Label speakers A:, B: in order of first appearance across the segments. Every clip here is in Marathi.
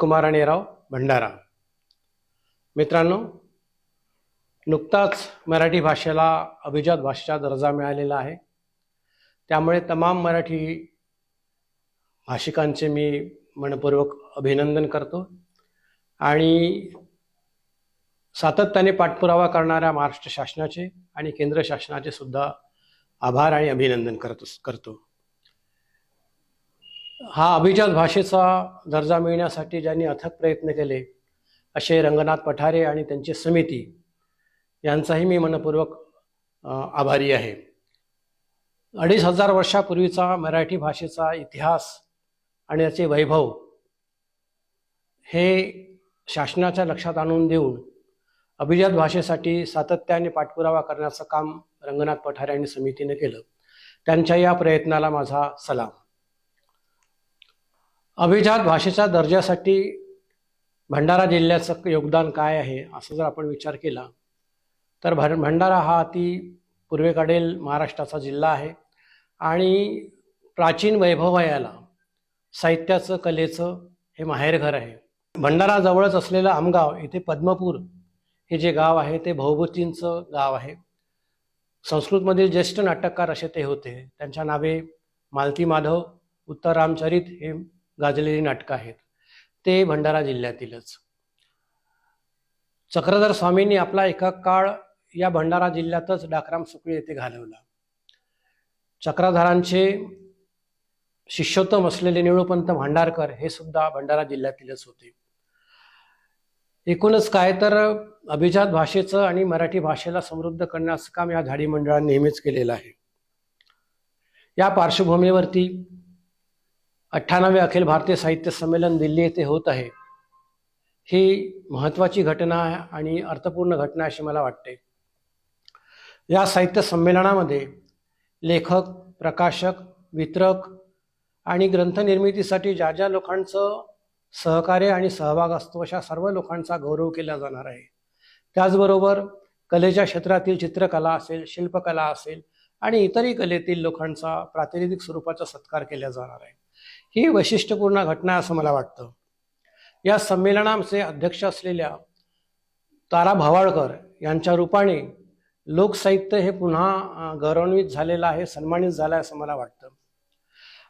A: कुमार आणि राव भंडारा. मित्रांनो नुकताच मराठी भाषेला अभिजात भाषेचा दर्जा मिळालेला आहे. त्यामुळे तमाम मराठी भाषिकांचे मी मनपूर्वक अभिनंदन करतो आणि सातत्याने पाठपुरावा करणाऱ्या महाराष्ट्र शासनाचे आणि केंद्र शासनाचे सुद्धा आभार आणि अभिनंदन करतो करतो. हा अभिजात भाषेचा दर्जा मिळण्यासाठी ज्यांनी अथक प्रयत्न केले असे रंगनाथ पठारे आणि त्यांची समिती यांचाही मी मनपूर्वक आभारी आहे. अडीच हजार वर्षापूर्वीचा मराठी भाषेचा इतिहास आणि त्याचे वैभव हे शासनाच्या लक्षात आणून देऊन अभिजात भाषेसाठी सातत्याने पाठपुरावा करण्याचं काम रंगनाथ पठारे आणि समितीने केलं. त्यांच्या या प्रयत्नाला माझा सलाम. अभिजात भाषेच्या दर्जासाठी भंडारा जिल्ह्याचं योगदान काय आहे असं जर आपण विचार केला तर भर भंडारा हा अति पूर्वेकडील महाराष्ट्राचा जिल्हा आहे आणि प्राचीन वैभवयाला साहित्याचं कलेचं हे माहेरघर आहे. भंडाराजवळच असलेलं आमगाव इथे पद्मपूर हे जे गाव आहे ते भवभूतींचं गाव आहे. संस्कृतमधील ज्येष्ठ नाटककार असे ते होते. त्यांच्या नावे मालती माधव उत्तर रामचरित हे गाजलेली नाटकं आहेत. ते भंडारा जिल्ह्यातीलच. चक्रधर स्वामींनी आपला एका काळ या भंडारा जिल्ह्यातच डाकराम सुकळी येथे घालवला. चक्रधरांचे शिष्योत्तम असलेले निळूपंत भांडारकर हे सुद्धा भंडारा जिल्ह्यातीलच होते. एकूणच काय तर अभिजात भाषेचं आणि मराठी भाषेला समृद्ध करण्याचं काम या धाडी मंडळाने नेहमीच केलेलं आहे. या पार्श्वभूमीवरती अठ्ठ्याण्णवे अखिल भारतीय साहित्य संमेलन दिल्ली येथे होत आहे. ही महत्त्वाची घटना आणि अर्थपूर्ण घटना अशी मला वाटते. या साहित्य संमेलनामध्ये लेखक प्रकाशक वितरक आणि ग्रंथनिर्मितीसाठी ज्या ज्या लोकांचं सहकार्य आणि सहभाग असतो अशा सर्व लोकांचा गौरव केला जाणार आहे. त्याचबरोबर कलेच्या क्षेत्रातील चित्रकला असेल शिल्पकला असेल आणि इतरही कलेतील लोकांचा प्रातिनिधिक स्वरूपाचा सत्कार केला जाणार आहे. ही वैशिष्ट्यपूर्ण घटना असं मला वाटतं. या संमेलनाचे अध्यक्ष असलेल्या तारा भवाळकर यांच्या रूपाने लोकसाहित्य हे पुन्हा गौरवान्वित झालेलं आहे सन्मानित झालं आहे असं मला वाटतं.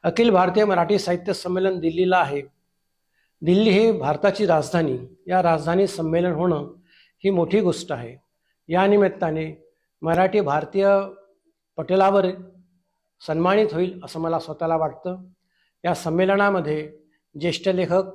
A: अखिल भारतीय मराठी साहित्य संमेलन दिल्लीला आहे. दिल्ली ही भारताची राजधानी. या राजधानी संमेलन होणं ही मोठी गोष्ट आहे. या निमित्ताने मराठी भारतीय पटलावर सन्मानित होईल असं मला स्वतःला वाटतं. या संमेलनामध्ये ज्येष्ठ लेखक